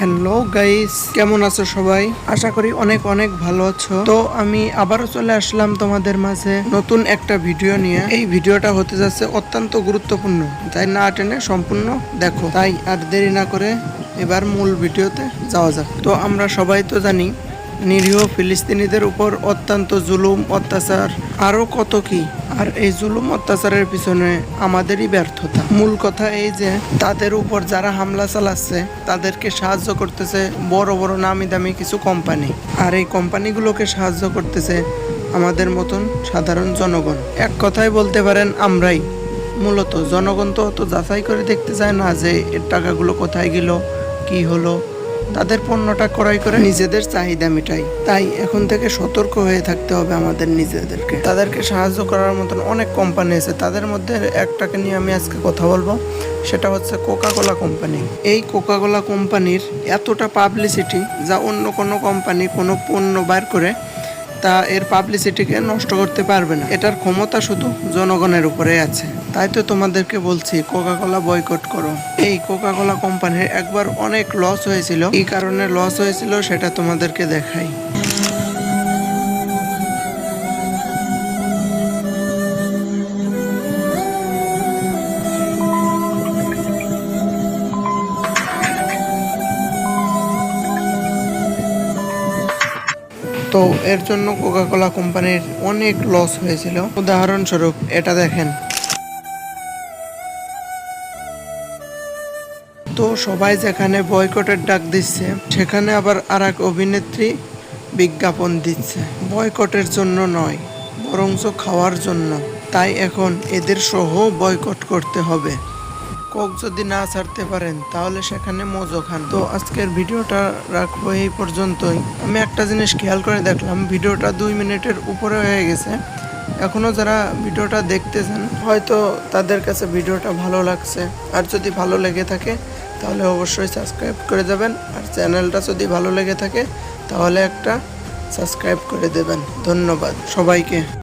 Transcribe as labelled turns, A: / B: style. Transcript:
A: Hello guys কেমন আছো সবাই? আশা করি অনেক অনেক ভালো আছো। তো আমি আবারও চলে আসলাম তোমাদের মাঝে নতুন একটা ভিডিও নিয়ে। এই ভিডিওটা হতে যাচ্ছে অত্যন্ত গুরুত্বপূর্ণ। তাই না টেনে সম্পূর্ণ দেখো। তাই আর দেরি না করে এবার মূল ভিডিওতে যাওয়া যাক। তো আমরা সবাই তো জানি, নিরীহ ফিলিস্তিনিদের উপর অত্যন্ত জুলুম, অত্যাচার, আরও কত কি। আর এই জুলুম অত্যাচারের পিছনে আমাদেরই ব্যর্থতা। মূল কথা এই যে, তাদের উপর যারা হামলা চালাচ্ছে, তাদেরকে সাহায্য করতেছে বড় বড় নামি দামি কিছু কোম্পানি। আর এই কোম্পানিগুলোকে সাহায্য করতেছে আমাদের মতন সাধারণ জনগণ। এক কথায় বলতে পারেন, আমরাই। মূলত জনগণ তো অত যাচাই করে দেখতে চায় না যে, এর টাকাগুলো কোথায় গেল, কি হলো তাদের পণ্যটা ক্রয় করে নিজেদের চাহিদা মিটাই। তাই এখন থেকে সতর্ক হয়ে থাকতে হবে আমাদের নিজেদেরকে। তাদেরকে সাহায্য করার মতন অনেক কোম্পানি আছে। তাদের মধ্যে একটাকে নিয়ে আমি আজকে কথা বলব। সেটা হচ্ছে কোকাকোলা কোম্পানি এই কোকাকোলা কোম্পানির এতটা পাবলিসিটি যা অন্য কোনো কোম্পানি কোনো পণ্য বার করে তা এর পাবলিসিটিকে নষ্ট করতে পারবে না। এটার ক্ষমতা শুধু জনগণের উপরে আছে। তাই তো তোমাদেরকে বলছি কোকা কোলা বয়কট করো। এই কোকা কোলা কোম্পানির একবার অনেক লস হয়েছিল। এই কারণে লস হয়েছিল সেটা তোমাদেরকে দেখাই। তো এর জন্য কোকা কোলা কোম্পানির অনেক লস হয়েছিল। উদাহরণস্বরূপ, এটা দেখেন। তো সবাই যেখানে বয়কটের ডাক দিচ্ছে, সেখানে আবার আর এক অভিনেত্রী বিজ্ঞাপন দিচ্ছে। বয়কটের জন্য নয়, বরঞ্চ খাওয়ার জন্য। তাই এখন এদের সহ বয়কট করতে হবে। কোক যদি না ছাড়তে পারেন, তাহলে সেখানে মজো খান। তো আজকের ভিডিওটা রাখব এই পর্যন্তই। আমি একটা জিনিস খেয়াল করে দেখলাম, ভিডিওটা দুই মিনিটের উপরে হয়ে গেছে। এখনও যারা ভিডিওটা দেখতেছেন, হয়তো তাদের কাছে ভিডিওটা ভালো লাগছে। আর যদি ভালো লেগে থাকে, তাহলে অবশ্যই সাবস্ক্রাইব করে দেবেন। আর চ্যানেলটা যদি ভালো লেগে থাকে, তাহলে একটা সাবস্ক্রাইব করে দেবেন। ধন্যবাদ সবাইকে।